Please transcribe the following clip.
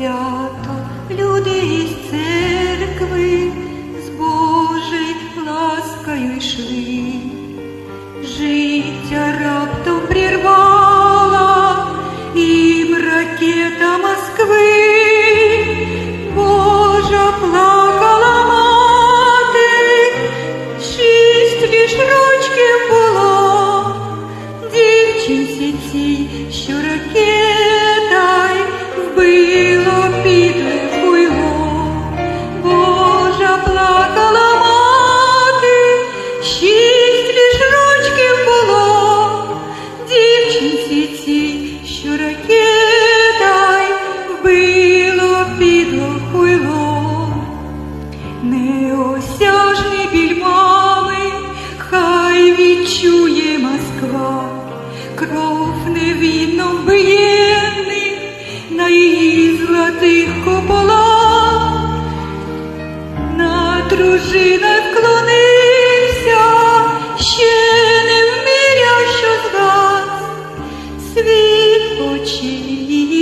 свято, люди із церкви з Божою ласкою йшли. Життя раптом прірвала їм ракета Москви. Божа плакала мати, шість лиш рочків було, дівчинці що Осяжні біль мами хай відчує Москва, кров невинно б'єних на її золотих кополах, на дружина клонився, ще не вміряв, що з вас світ очі.